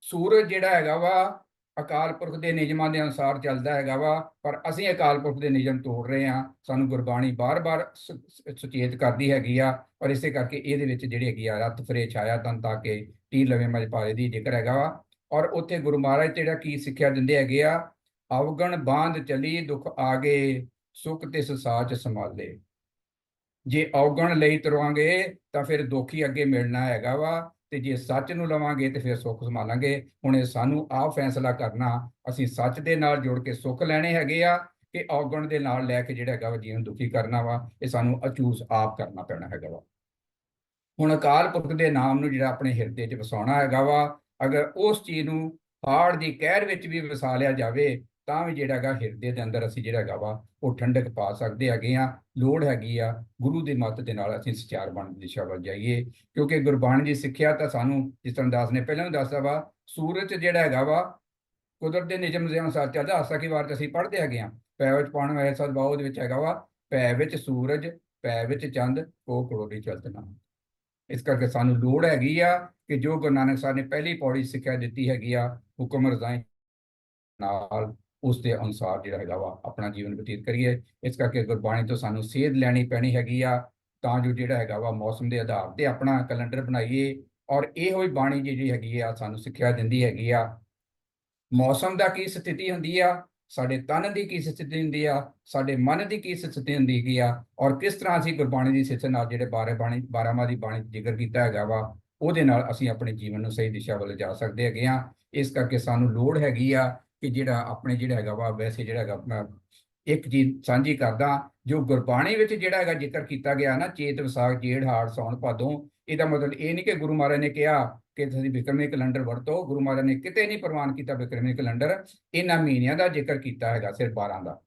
S1: ਸੂਰਜ ਜਿਹੜਾ ਹੈਗਾ ਵਾ, ਅਕਾਲ ਪੁਰਖ ਦੇ ਨਿਯਮਾਂ ਦੇ ਅਨੁਸਾਰ ਚੱਲਦਾ ਹੈਗਾ ਵਾ, ਪਰ ਅਸੀਂ ਅਕਾਲ ਪੁਰਖ ਦੇ ਨਿਯਮ ਤੋੜ ਰਹੇ ਹਾਂ। ਸਾਨੂੰ ਗੁਰਬਾਣੀ ਬਾਰ-ਬਾਰ ਸ- ਸੁਚੇਤ ਕਰਦੀ ਹੈਗੀ ਆ, ਔਰ ਇਸੇ ਕਰਕੇ ਇਹਦੇ ਵਿੱਚ ਜਿਹੜੀ ਹੈਗੀ ਆ, ਰੱਤ ਫਰੇ ਛਾਇਆ ਤਨ ਤਾਂ ਕਿ ਟੀ ਲਵੇ ਮਜ ਪਾਏ ਦੀ ਜ਼ਿਕਰ ਹੈਗਾ ਵਾ। ਔਰ ਉੱਥੇ ਗੁਰੂ ਮਹਾਰਾਜ ਜਿਹੜਾ ਕੀ ਸਿੱਖਿਆ ਦਿੰਦੇ ਹੈਗੇ ਆ, ਅਵਗਣ ਬਾਂਧ ਚਲੀ ਦੁੱਖ ਆਗੇ ਸੁਖ ਤਿਸ ਸਾਚ ਸੰਭਾਲੇ। ਜੇ ਔਗਣ ਲਈ ਤੁਰਾਂਗੇ ਤਾਂ ਫਿਰ ਦੁੱਖ ਹੀ ਅੱਗੇ ਮਿਲਣਾ ਹੈਗਾ ਵਾ, ਤੇ ਜੇ ਸੱਚ ਨੂੰ ਲਵਾਂਗੇ, ਤੇ ਫਿਰ ਸੁੱਖ ਸੰਭਾਲਾਂਗੇ। ਹੁਣ ਇਹ ਸਾਨੂੰ ਆਪ ਫੈਸਲਾ ਕਰਨਾ, ਅਸੀਂ ਸੱਚ ਦੇ ਨਾਲ ਜੁੜ ਕੇ ਸੁੱਖ ਲੈਣੇ ਹੈਗੇ ਆ, ਕਿ ਔਗਣ ਦੇ ਨਾਲ ਲੈ ਕੇ ਜਿਹੜਾ ਹੈਗਾ ਵਾ ਜੀਵਨ ਦੁਖੀ ਕਰਨਾ ਵਾ, ਇਹ ਸਾਨੂੰ ਅਚੂਸ ਆਪ ਕਰਨਾ ਪੈਣਾ ਹੈਗਾ ਵਾ। ਹੁਣ ਅਕਾਲ ਪੁਰਖ ਦੇ ਨਾਮ ਨੂੰ ਜਿਹੜਾ ਆਪਣੇ ਹਿਰਦੇ 'ਚ ਵਸਾਉਣਾ ਹੈਗਾ ਵਾ, ਅਗਰ ਉਸ ਚੀਜ਼ ਨੂੰ ਹਾੜ ਦੀ ਕਹਿਰ ਵਿੱਚ ਵੀ ਵਸਾ ਲਿਆ ਜਾਵੇ ਤਾਂ ਵੀ ਜਿਹੜਾ ਹੈਗਾ ਹਿਰਦੇ ਦੇ ਅੰਦਰ ਅਸੀਂ ਜਿਹੜਾ ਹੈਗਾ ਵਾ, ਉਹ ਠੰਡਕ ਪਾ ਸਕਦੇ ਹੈਗੇ ਆ ਲੋੜ ਹੈਗੀ ਆ, ਗੁਰੂ ਦੀ ਮੱਤ ਦੇ ਨਾਲ ਅਸੀਂ ਸਚਾਰ ਬਣ ਦੀ ਦਿਸ਼ਾ ਵੱਲ ਜਾਈਏ। ਕਿਉਂਕਿ ਗੁਰਬਾਣੀ ਦੀ ਸਿੱਖਿਆ ਤਾਂ ਸਾਨੂੰ ਜਿਸ ਤਰ੍ਹਾਂ ਦਾਸ ਨੇ ਪਹਿਲਾਂ ਵੀ ਦੱਸਿਆ ਵਾ, ਸੂਰਜ ਜਿਹੜਾ ਹੈਗਾ ਵਾ, ਕੁਦਰਤ ਦੇ ਨਿਯਮ ਦੇ ਅਨੁਸਾਰ ਚੱਲਦਾ, ਆਸਾ ਕੀ ਵਾਰ ਚ ਅਸੀਂ ਪੜ੍ਹਦੇ ਹੈਗੇ ਆ ਪੈ ਵਿੱਚ ਪਾਉਣ ਵਾਲੇ ਸਦਭਾਵ ਉਹਦੇ ਵਿੱਚ ਹੈਗਾ ਵਾ, ਪੈ ਵਿੱਚ ਸੂਰਜ, ਪੈ ਵਿੱਚ ਚੰਦ, ਉਹ ਕਰੋੜੀ ਚਲਤ ਨਾ। ਇਸ ਕਰਕੇ ਸਾਨੂੰ ਲੋੜ ਹੈਗੀ ਆ ਕਿ ਜੋ ਗੁਰੂ ਨਾਨਕ ਸਾਹਿਬ ਨੇ ਪਹਿਲੀ ਪੌੜੀ ਸਿੱਖਿਆ ਦਿੱਤੀ ਹੈਗੀ ਆ, ਹੁਕਮ ਰਜ਼ਾਈ ਨਾਲ ਉਸ ਦੇ ਅਨੁਸਾਰ ਜਿਹੜਾ ਹੈਗਾ ਵਾ ਆਪਣਾ ਜੀਵਨ ਬਤੀਤ ਕਰੀਏ। ਇਸ ਕਰਕੇ ਗੁਰਬਾਣੀ ਤੋਂ ਸਾਨੂੰ ਸੇਧ ਲੈਣੀ ਪੈਣੀ ਹੈਗੀ ਆ, ਤਾਂ ਜੋ ਜਿਹੜਾ ਹੈਗਾ ਵਾ ਮੌਸਮ ਦੇ ਆਧਾਰ ਤੇ ਆਪਣਾ ਕੈਲੰਡਰ ਬਣਾਈਏ ਔਰ ਇਹੋ ਹੀ ਬਾਣੀ ਜਿਹੜੀ ਹੈਗੀ ਆ ਸਾਨੂੰ ਸਿੱਖਿਆ ਦਿੰਦੀ ਹੈਗੀ ਆ। ਮੌਸਮ ਦਾ ਕੀ ਸਥਿਤੀ ਹੁੰਦੀ ਆ? ਸਾਡੇ ਤਨ ਦੀ ਕੀ ਸਥਿਤੀ ਹੁੰਦੀ ਆ? ਸਾਡੇ ਮਨ ਦੀ ਕੀ ਸਥਿਤੀ ਹੁੰਦੀ ਹੈਗੀ ਆ? ਔਰ ਕਿਸ ਤਰ੍ਹਾਂ ਅਸੀਂ ਗੁਰਬਾਣੀ ਦੀ ਸਿੱਖ ਨਾਲ ਜਿਹੜੇ ਬਾਰੇ ਬਾਣੀ ਬਾਰਾਮਾ ਦੀ ਬਾਣੀ ਜ਼ਿਕਰ ਕੀਤਾ ਹੈਗਾ ਵਾ, ਉਹਦੇ ਨਾਲ ਅਸੀਂ ਆਪਣੇ ਜੀਵਨ ਨੂੰ ਸਹੀ ਦਿਸ਼ਾ ਵੱਲ ਜਾ ਸਕਦੇ ਹੈਗੇ ਆ। ਇਸ ਕਰਕੇ ਸਾਨੂੰ ਲੋੜ ਹੈਗੀ ਆ ਕਿ ਜਿਹੜਾ ਆਪਣੇ ਜਿਹੜਾ ਹੈਗਾ ਵਾ, ਵੈਸੇ ਜਿਹੜਾ ਹੈਗਾ ਆਪਣਾ ਇੱਕ ਚੀਜ਼ ਸਾਂਝੀ ਕਰਦਾ, ਜੋ ਗੁਰਬਾਣੀ ਵਿੱਚ ਜਿਹੜਾ ਹੈਗਾ ਜ਼ਿਕਰ ਕੀਤਾ ਗਿਆ ਨਾ, ਚੇਤ, ਵਿਸਾਖ, ਜੇਠ, ਹਾੜ ਸੌਣ ਭਾਦੋਂ, ਇਹਦਾ ਮਤਲਬ ਇਹ ਨਹੀਂ ਕਿ ਗੁਰੂ ਮਹਾਰਾਜ ਨੇ ਕਿਹਾ ਕਿ ਤੁਸੀਂ ਬਿਕਰਮੀ ਕੈਲੰਡਰ ਵਰਤੋ, ਗੁਰੂ ਮਹਾਰਾਜ ਨੇ ਕਿਤੇ ਨਹੀਂ ਪ੍ਰਵਾਨ ਕੀਤਾ ਬਿਕਰਮੀ ਕੈਲੰਡਰ, ਇਹਨਾਂ ਮਹੀਨਿਆਂ ਦਾ ਜ਼ਿਕਰ ਕੀਤਾ ਹੈਗਾ, ਸਿਰਫ 12 ਦਾ।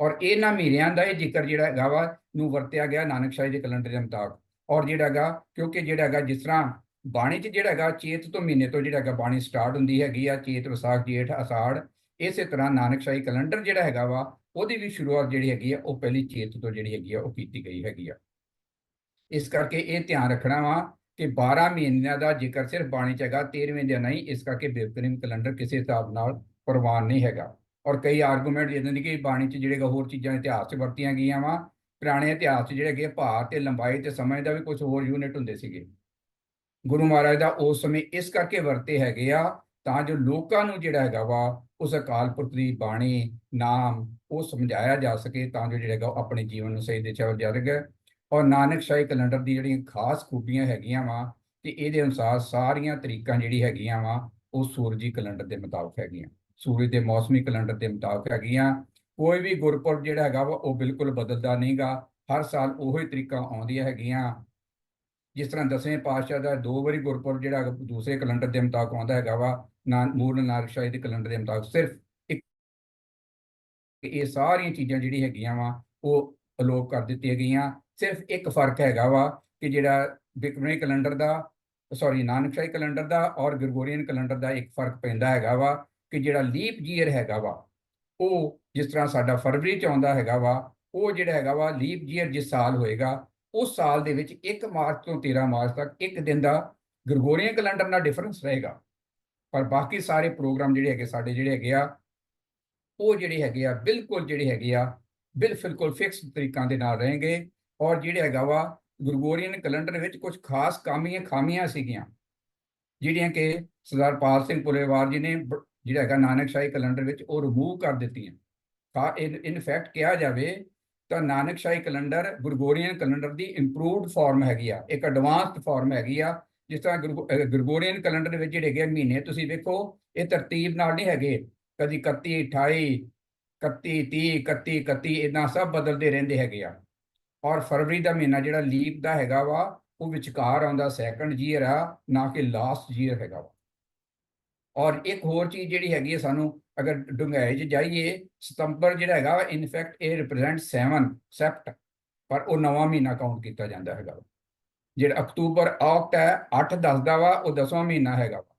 S1: ਔਰ ਇਹਨਾਂ ਮਹੀਨਿਆਂ ਦਾ ਇਹ ਜ਼ਿਕਰ ਜਿਹੜਾ ਹੈਗਾ ਵਾ, ਨੂੰ ਵਰਤਿਆ ਗਿਆ ਨਾਨਕ ਸਾਹਿਬ ਦੇ ਕੈਲੰਡਰ ਦੇ ਮੁਤਾਬਕ। ਔਰ ਜਿਹੜਾ ਹੈਗਾ, ਕਿਉਂਕਿ ਜਿਹੜਾ ਹੈਗਾ ਜਿਸ ਤਰ੍ਹਾਂ ਬਾਣੀ 'ਚ ਜਿਹੜਾ ਹੈਗਾ, ਚੇਤ ਤੋਂ ਮਹੀਨੇ ਤੋਂ ਜਿਹੜਾ ਹੈਗਾ ਬਾਣੀ ਸਟਾਰਟ ਹੁੰਦੀ ਹੈਗੀ ਆ, ਚੇਤ, ਵਿਸਾਖ, ਜੇਠ, ਅਸਾੜ ਇਸੇ ਤਰ੍ਹਾਂ ਨਾਨਕ ਸ਼ਾਹੀ ਕੈਲੰਡਰ ਜਿਹੜਾ ਹੈਗਾ ਵਾ, ਉਹਦੀ ਵੀ ਸ਼ੁਰੂਆਤ ਜਿਹੜੀ ਹੈਗੀ ਆ, ਉਹ ਪਹਿਲੀ ਚੇਤ ਤੋਂ ਜਿਹੜੀ ਹੈਗੀ ਆ, ਉਹ ਕੀਤੀ ਗਈ ਹੈਗੀ ਆ। ਇਸ ਕਰਕੇ ਇਹ ਧਿਆਨ ਰੱਖਣਾ ਵਾ ਕਿ 12 ਮਹੀਨਿਆਂ ਦਾ ਜ਼ਿਕਰ ਸਿਰਫ ਬਾਣੀ ਚ ਹੈਗਾ 13ਵੇਂ ਦਿਨ ਨਹੀਂ, ਇਸ ਕਰਕੇ ਬਿਪਰਿਮ ਕੈਲੰਡਰ ਕਿਸੇ ਹਿਸਾਬ ਨਾਲ ਪ੍ਰਵਾਨ ਨਹੀਂ ਹੈਗਾ। ਔਰ ਕਈ ਆਰਗੂਮੈਂਟ ਜਿੱਦਾਂ ਦੀ ਕਿ ਬਾਣੀ ਚ ਜਿਹੜੇਗਾ ਹੋਰ ਚੀਜ਼ਾਂ ਇਤਿਹਾਸ ਚ ਵਰਤੀਆਂ ਗਈਆਂ ਵਾ, ਪੁਰਾਣੇ ਇਤਿਹਾਸ ਚ ਜਿਹੜੇ ਹੈਗੇ ਭਾਰ ਤੇ ਲੰਬਾਈ ਤੇ ਸਮੇਂ ਦਾ ਵੀ ਕੁਝ ਹੋਰ ਯੂਨਿਟ ਹੁੰਦੇ ਸੀਗੇ। ਗੁਰੂ ਮਹਾਰਾਜ ਦਾ ਉਸ ਸਮੇਂ ਇਸ ਕਰਕੇ ਵਰਤੇ ਹੈਗੇ ਆ ਤਾਂ ਜੋ ਲੋਕਾਂ ਨੂੰ ਜਿਹੜਾ ਹੈਗਾ ਵਾ, ਉਸ ਅਕਾਲ ਪੁਰਖ ਦੀ ਬਾਣੀ, ਨਾਮ ਉਹ ਸਮਝਾਇਆ ਜਾ ਸਕੇ, ਤਾਂ ਜੋ ਜਿਹੜਾ ਹੈਗਾ ਉਹ ਆਪਣੇ ਜੀਵਨ ਨੂੰ ਸਹੀ ਦਿਸ਼ਾ ਵੱਲ ਜਾ ਔਰ ਨਾਨਕ ਸ਼ਾਹੀ ਕੈਲੰਡਰ ਦੀ ਜਿਹੜੀਆਂ ਖਾਸ ਖੂਬੀਆਂ ਹੈਗੀਆਂ ਵਾ, ਤੇ ਇਹਦੇ ਅਨੁਸਾਰ ਸਾਰੀਆਂ ਤਰੀਕਾਂ ਜਿਹੜੀ ਹੈਗੀਆਂ ਵਾ, ਉਹ ਸੂਰਜੀ ਕੈਲੰਡਰ ਦੇ ਮੁਤਾਬਕ ਹੈਗੀਆਂ। ਸੂਰਜ ਦੇ ਮੌਸਮੀ ਕੈਲੰਡਰ ਦੇ ਮੁਤਾਬਕ ਹੈਗੀਆਂ। ਕੋਈ ਵੀ ਗੁਰਪੁਰਬ ਜਿਹੜਾ ਹੈਗਾ ਵਾ, ਉਹ ਬਿਲਕੁਲ ਬਦਲਦਾ ਨਹੀਂਗਾ। ਹਰ ਸਾਲ ਉਹੋ ਹੀ ਤਰੀਕਾ ਆਉਂਦੀਆਂ ਹੈਗੀਆਂ। ਜਿਸ ਤਰ੍ਹਾਂ ਦਸਵੇਂ ਪਾਤਸ਼ਾਹ ਦਾ ਦੋ ਵਾਰੀ ਗੁਰਪੁਰਬ ਜਿਹੜਾ ਦੂਸਰੇ ਕੈਲੰਡਰ ਦੇ ਮੁਤਾਬਕ ਆਉਂਦਾ ਹੈਗਾ ਵਾ ਮੂਲ ਨਾਨਕ ਸ਼ਾਹੀ ਦੇ ਕੈਲੰਡਰ ਦੇ ਮੁਤਾਬਕ ਸਿਰਫ ਇੱਕ ਇਹ ਸਾਰੀਆਂ ਚੀਜ਼ਾਂ ਜਿਹੜੀ ਹੈਗੀਆਂ ਵਾ, ਉਹ ਅਲੋਪ ਕਰ ਦਿੱਤੀਆਂ ਗਈਆਂ। ਸਿਰਫ ਇੱਕ ਫ਼ਰਕ ਹੈਗਾ ਵਾ ਕਿ ਜਿਹੜਾ ਬਿਕਰਮੀ ਕੈਲੰਡਰ ਦਾ ਸੌਰੀ ਨਾਨਕਸ਼ਾਹੀ ਕੈਲੰਡਰ ਦਾ ਔਰ ਗ੍ਰਿਗੋਰੀਅਨ ਕੈਲੰਡਰ ਦਾ ਇੱਕ ਫ਼ਰਕ ਪੈਂਦਾ ਹੈਗਾ ਵਾ ਕਿ ਜਿਹੜਾ ਲੀਪ ਜੀਅਰ ਹੈਗਾ ਵਾ, ਉਹ ਜਿਸ ਤਰ੍ਹਾਂ ਸਾਡਾ ਫਰਵਰੀ ਚ ਆਉਂਦਾ ਹੈਗਾ ਵਾ, ਉਹ ਜਿਹੜਾ ਹੈਗਾ ਵਾ ਲੀਪ ਜੀਅਰ ਜਿਸ ਸਾਲ ਹੋਏਗਾ, ਉਸ ਸਾਲ ਦੇ ਵਿੱਚ 1 ਮਾਰਚ ਤੋਂ 13 ਮਾਰਚ ਤੱਕ ਇੱਕ ਦਿਨ ਦਾ ਗ੍ਰਿਗੋਰੀਅਨ ਕੈਲੰਡਰ ਨਾਲ ਡਿਫਰੈਂਸ ਰਹੇਗਾ। ਪਰ ਬਾਕੀ ਸਾਰੇ ਪ੍ਰੋਗਰਾਮ ਜਿਹੜੇ ਹੈਗੇ, ਸਾਡੇ ਜਿਹੜੇ ਹੈਗੇ ਆ, ਉਹ ਜਿਹੜੇ ਹੈਗੇ ਆ, ਬਿਲਕੁਲ ਜਿਹੜੇ ਹੈਗੇ ਆ, ਬਿਲਕੁਲ ਫਿਕਸ ਤਰੀਕਾਂ ਦੇ ਨਾਲ ਰਹਿਣਗੇ ਔਰ ਜਿਹੜੇ ਹੈਗਾ ਵਾ ਗ੍ਰਿਗੋਰੀਅਨ ਕੈਲੰਡਰ ਵਿੱਚ ਕੁਝ ਖਾਸ ਕਾਮੀਆਂ ਖਾਮੀਆਂ ਸੀਗੀਆਂ, ਜਿਹੜੀਆਂ ਕਿ ਸਰਦਾਰ ਪਾਲ ਸਿੰਘ ਪੁਲੇਵਾਰ ਜੀ ਨੇ ਬ- ਜਿਹੜਾ ਹੈਗਾ ਨਾਨਕ ਸ਼ਾਹੀ ਕੈਲੰਡਰ ਵਿੱਚ ਉਹ ਰਿਮੂਵ ਕਰ ਦਿੱਤੀਆਂ। ਤਾਂ ਇਨ ਫੈਕਟ ਕਿਹਾ ਜਾਵੇ ਤਾਂ Nanakshahi calendar Gregorian calendar ਦੀ ਇੰਪਰੂਵਡ ਫਾਰਮ ਹੈਗੀ ਆ, ਇੱਕ ਐਡਵਾਂਸਡ ਫਾਰਮ ਹੈਗੀ ਆ ਜਿਸ ਤਰ੍ਹਾਂ ਗ੍ਰਿਗੋ- ਅਹ ਗ੍ਰਿਗੋਰੀਅਨ ਕੈਲੰਡਰ ਵਿੱਚ ਜਿਹੜੇ ਹੈਗੇ ਆ ਮਹੀਨੇ, ਤੁਸੀਂ ਵੇਖੋ, ਇਹ ਤਰਤੀਬ ਨਾਲ ਨਹੀਂ ਹੈਗੇ। ਕਦੀ 31 28 31 30 31 31 ਇਦਾਂ ਸਭ ਬਦਲਦੇ ਰਹਿੰਦੇ ਹੈਗੇ ਆ। ਔਰ ਫਰਵਰੀ ਦਾ ਮਹੀਨਾ ਜਿਹੜਾ ਲੀਪ ਦਾ ਹੈਗਾ ਵਾ, ਉਹ ਵਿਚਕਾਰ ਆਉਂਦਾ ਸੈਕੰਡ ਈਅਰ ਆ, ਨਾ ਕਿ ਲਾਸਟ ਈਅਰ ਹੈਗਾ ਵਾ। ਔਰ ਇੱਕ ਹੋਰ ਚੀਜ਼ ਜਿਹੜੀ ਹੈਗੀ ਹੈ ਸਾਨੂੰ, ਅਗਰ ਡੂੰਘਾਈ 'ਚ ਜਾਈਏ, ਸਤੰਬਰ ਜਿਹੜਾ ਹੈਗਾ ਵਾ ਇਨਫੈਕਟ ਇਹ ਰਿਪਰੈਜ਼ੈਂਟ 7 ਸੈਪਟ ਪਰ ਉਹ ਨਵਾਂ ਮਹੀਨਾ ਕਾਊਂਟ ਕੀਤਾ ਜਾਂਦਾ ਹੈਗਾ ਜਿਹੜਾ ਅਕਤੂਬਰ ਆਕਟ ਹੈ 8 ਦੱਸਦਾ ਵਾ, ਉਹ 10ਵਾਂ ਮਹੀਨਾ ਹੈਗਾ ਵਾ।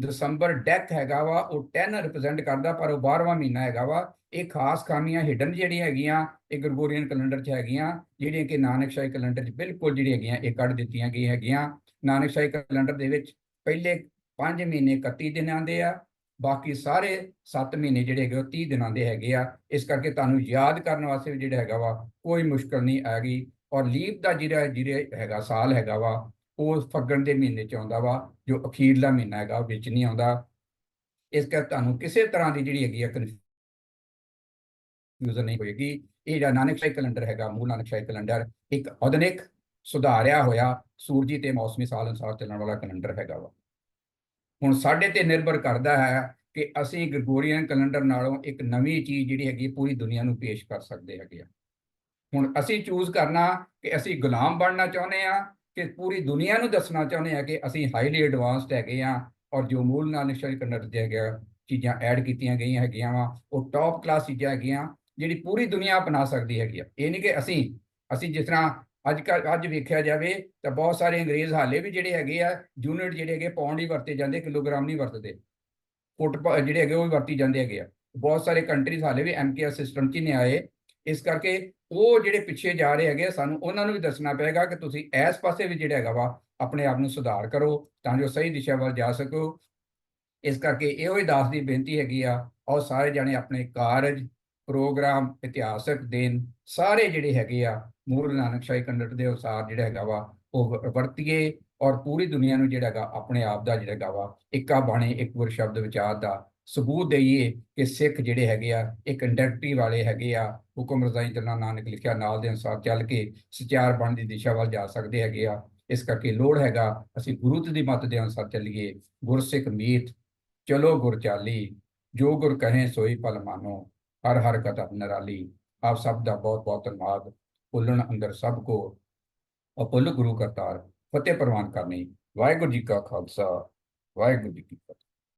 S1: ਦਸੰਬਰ ਡੈਥ ਹੈਗਾ ਵਾ, ਉਹ 10 ਰਿਪਰੈਜ਼ੈਂਟ ਕਰਦਾ, ਪਰ ਉਹ 12ਵਾਂ ਮਹੀਨਾ ਹੈਗਾ ਵਾ। ਇਹ ਖਾਸ ਖਾਮੀਆਂ ਹਿਡਨ ਜਿਹੜੀਆਂ ਹੈਗੀਆਂ, ਇਹ ਗ੍ਰਿਗੋਰੀਅਨ ਕੈਲੰਡਰ 'ਚ ਹੈਗੀਆਂ, ਜਿਹੜੀਆਂ ਕਿ ਨਾਨਕਸ਼ਾਹੀ ਕੈਲੰਡਰ 'ਚ ਬਿਲਕੁਲ ਜਿਹੜੀਆਂ ਹੈਗੀਆਂ, ਇਹ ਕੱਢ ਦਿੱਤੀਆਂ ਗਈਆਂ ਹੈਗੀਆਂ। ਨਾਨਕਸ਼ਾਹੀ ਕੈਲੰਡਰ ਦੇ ਵਿੱਚ ਪਹਿਲੇ 5 ਮਹੀਨੇ 31 ਦਿਨਾਂ ਦੇ ਆ, ਬਾਕੀ ਸਾਰੇ 7 ਮਹੀਨੇ ਜਿਹੜੇ ਹੈਗੇ ਉਹ 30 ਦਿਨਾਂ ਦੇ ਹੈਗੇ ਆ। ਇਸ ਕਰਕੇ ਤੁਹਾਨੂੰ ਯਾਦ ਕਰਨ ਵਾਸਤੇ ਵੀ ਜਿਹੜਾ ਹੈਗਾ ਵਾ, ਕੋਈ ਮੁਸ਼ਕਲ ਨਹੀਂ ਆ ਗਈ। ਔਰ ਲੀਪ ਦਾ ਜਿਹੜਾ ਜਿਹੜਾ ਹੈਗਾ ਸਾਲ ਹੈਗਾ ਵਾ, ਉਹ ਫੱਗਣ ਦੇ ਮਹੀਨੇ ਚ ਆਉਂਦਾ ਵਾ, ਜੋ ਅਖੀਰਲਾ ਮਹੀਨਾ ਹੈਗਾ, ਉਹ ਵਿੱਚ ਨਹੀਂ ਆਉਂਦਾ। ਇਸ ਕਰਕੇ ਤੁਹਾਨੂੰ ਕਿਸੇ ਤਰ੍ਹਾਂ ਦੀ ਜਿਹੜੀ ਹੈਗੀ ਆ ਕਨਫਿਊਜ਼ਨ ਨਹੀਂ ਹੋਏਗੀ। ਇਹ ਜਿਹੜਾ ਨਾਨਕ ਸ਼ਾਹੀ ਕੈਲੰਡਰ ਹੈਗਾ, ਮੂਲ ਨਾਨਕ ਸ਼ਾਹੀ ਕੈਲੰਡਰ, ਇੱਕ ਆਧੁਨਿਕ ਸੁਧਾਰਿਆ ਹੋਇਆ ਸੂਰਜੀ ਤੇ ਮੌਸਮੀ ਸਾਲ ਅਨੁਸਾਰ ਚੱਲਣ ਵਾਲਾ ਕੈਲੰਡਰ ਹੈਗਾ ਵਾ। ਹੁਣ ਸਾਡੇ ਤੇ ਨਿਰਭਰ ਕਰਦਾ ਹੈ ਕਿ ਅਸੀਂ ਗ੍ਰਿਗੋਰੀਅਨ ਕੈਲੰਡਰ ਨਾਲੋਂ ਇੱਕ ਨਵੀਂ ਚੀਜ਼ ਜਿਹੜੀ ਹੈਗੀ ਪੂਰੀ ਦੁਨੀਆ ਨੂੰ ਪੇਸ਼ ਕਰ ਸਕਦੇ ਹੈਗੇ ਆ। ਹੁਣ ਅਸੀਂ ਚੂਜ਼ ਕਰਨਾ ਕਿ ਅਸੀਂ ਗੁਲਾਮ ਬਣਨਾ ਚਾਹੁੰਦੇ ਆ ਕਿ ਪੂਰੀ ਦੁਨੀਆ ਨੂੰ ਦੱਸਣਾ ਚਾਹੁੰਦੇ ਆ ਕਿ ਅਸੀਂ ਹਾਈਲੀ ਐਡਵਾਂਸਡ ਹੈਗੇ ਆ ਔਰ ਜੋ ਮੂਲ ਨਾਨਕਸ਼ਾਹੀ ਕੈਲੰਡਰ ਦੇ ਹੈਗੇ ਆ, ਚੀਜ਼ਾਂ ਐਡ ਕੀਤੀਆਂ ਗਈਆਂ ਹੈਗੀਆਂ ਵਾ ਉਹ ਟੌਪ ਕਲਾਸ ਚੀਜ਼ਾਂ ਹੈਗੀਆਂ ਜਿਹੜੀ ਪੂਰੀ ਦੁਨੀਆ ਅਪਣਾ ਸਕਦੀ ਹੈਗੀ ਆ। ਇਹ ਨਹੀਂ ਕਿ ਅਸੀਂ ਅਸੀਂ ਜਿਸ ਤਰ੍ਹਾਂ ਅੱਜ ਕੱਲ੍ਹ ਅੱਜ ਵੇਖਿਆ ਜਾਵੇ ਤਾਂ ਬਹੁਤ ਸਾਰੇ ਅੰਗਰੇਜ਼ ਹਾਲੇ ਵੀ ਜਿਹੜੇ ਹੈਗੇ ਆ ਯੂਨਿਟ ਜਿਹੜੇ ਹੈਗੇ ਪੌਂਡ ਹੀ ਵਰਤੇ ਜਾਂਦੇ ਕਿਲੋਗ੍ਰਾਮ ਨਹੀਂ ਵਰਤਦੇ। ਫੁੱਟ ਪ- ਜਿਹੜੇ ਹੈਗੇ ਉਹ ਵੀ ਵਰਤੀ ਜਾਂਦੇ ਹੈਗੇ ਆ। ਬਹੁਤ ਸਾਰੇ ਕੰਟਰੀਜ਼ ਹਾਲੇ ਵੀ ਐਮਕੇਐਸ ਸਿਸਟਮ 'ਚ ਹੀ ਨਹੀਂ ਆਏ। ਇਸ ਕਰਕੇ ਉਹ ਜਿਹੜੇ ਪਿੱਛੇ ਜਾ ਰਹੇ ਹੈਗੇ ਆ, ਸਾਨੂੰ ਉਹਨਾਂ ਨੂੰ ਵੀ ਦੱਸਣਾ ਪਏਗਾ ਕਿ ਤੁਸੀਂ ਇਸ ਪਾਸੇ ਵੀ ਜਿਹੜਾ ਹੈਗਾ ਵਾ ਆਪਣੇ ਆਪ ਨੂੰ ਸੁਧਾਰ ਕਰੋ ਤਾਂ ਜੋ ਸਹੀ ਦਿਸ਼ਾ ਵੱਲ ਜਾ ਸਕੋ। ਇਸ ਕਰਕੇ ਇਹੋ ਹੀ ਦਾਸ ਦੀ ਬੇਨਤੀ ਹੈਗੀ ਆ ਔਰ ਸਾਰੇ ਜਾਣੇ ਆਪਣੇ ਕਾਰਜ ਪ੍ਰੋਗਰਾਮ ਇਤਿਹਾਸਕ ਦਿਨ ਸਾਰੇ ਜਿਹੜੇ ਹੈਗੇ ਆ ਮੂਲ ਨਾਨਕਸ਼ਾਹੀ ਕੰਡਕਟ ਦੇ ਅਨੁਸਾਰ ਜਿਹੜਾ ਹੈਗਾ ਵਾ ਉਹ ਵ- ਵਰਤੀਏ ਔਰ ਪੂਰੀ ਦੁਨੀਆ ਨੂੰ ਜਿਹੜਾ ਹੈਗਾ ਆਪਣੇ ਆਪ ਦਾ ਜਿਹੜਾ ਹੈਗਾ ਵਾ ਇੱਕਾ ਬਾਣੀ ਇੱਕ ਗੁਰ ਸ਼ਬਦ ਵਿਚਾਰ ਦਾ ਸਬੂਤ ਦਈਏ ਕਿ ਸਿੱਖ ਜਿਹੜੇ ਹੈਗੇ ਆ, ਇੱਕ ਇੰਡਕਟੀ ਵਾਲੇ ਹੈਗੇ ਆ, ਹੁਕਮ ਰਜ਼ਾਈ ਜਨਾ ਨਾਨਕ ਲਿਖਿਆ ਨਾਲ ਦੇ ਅਨੁਸਾਰ ਚੱਲ ਕੇ ਸਚਿਆਰ ਬਣ ਦੀ ਦਿਸ਼ਾ ਵੱਲ ਜਾ ਸਕਦੇ ਹੈਗੇ ਆ। ਇਸ ਕਰਕੇ ਲੋੜ ਹੈਗਾ, ਅਸੀਂ ਗੁਰੂ ਦੀ ਮੱਤ ਦੇ ਅਨੁਸਾਰ ਚੱਲੀਏ, ਗੁਰਸਿੱਖ ਮੀਤ, ਚਲੋ ਗੁਰ ਚਾਲੀ, ਜੋ ਗੁਰ ਕਹੇ ਸੋਈ ਪਲ ਮਾਨੋ, ਹਰ ਹਰ ਕਥਾ ਨਰਾਲੀ ਆਪ ਸਭ ਦਾ ਬਹੁਤ ਬਹੁਤ ਧੰਨਵਾਦ। ਭੁੱਲਣ ਅੰਦਰ ਸਭ ਕੋ, ਅਪੁੱਲ ਗੁਰੂ ਕਰਤਾਰ, ਫਤਿਹ ਪ੍ਰਵਾਨ ਕਰਨੀ। ਵਾਹਿਗੁਰੂ ਜੀ ਕਾ ਖਾਲਸਾ, ਵਾਹਿਗੁਰੂ ਜੀ ਕੀ ਫਤਿਹ।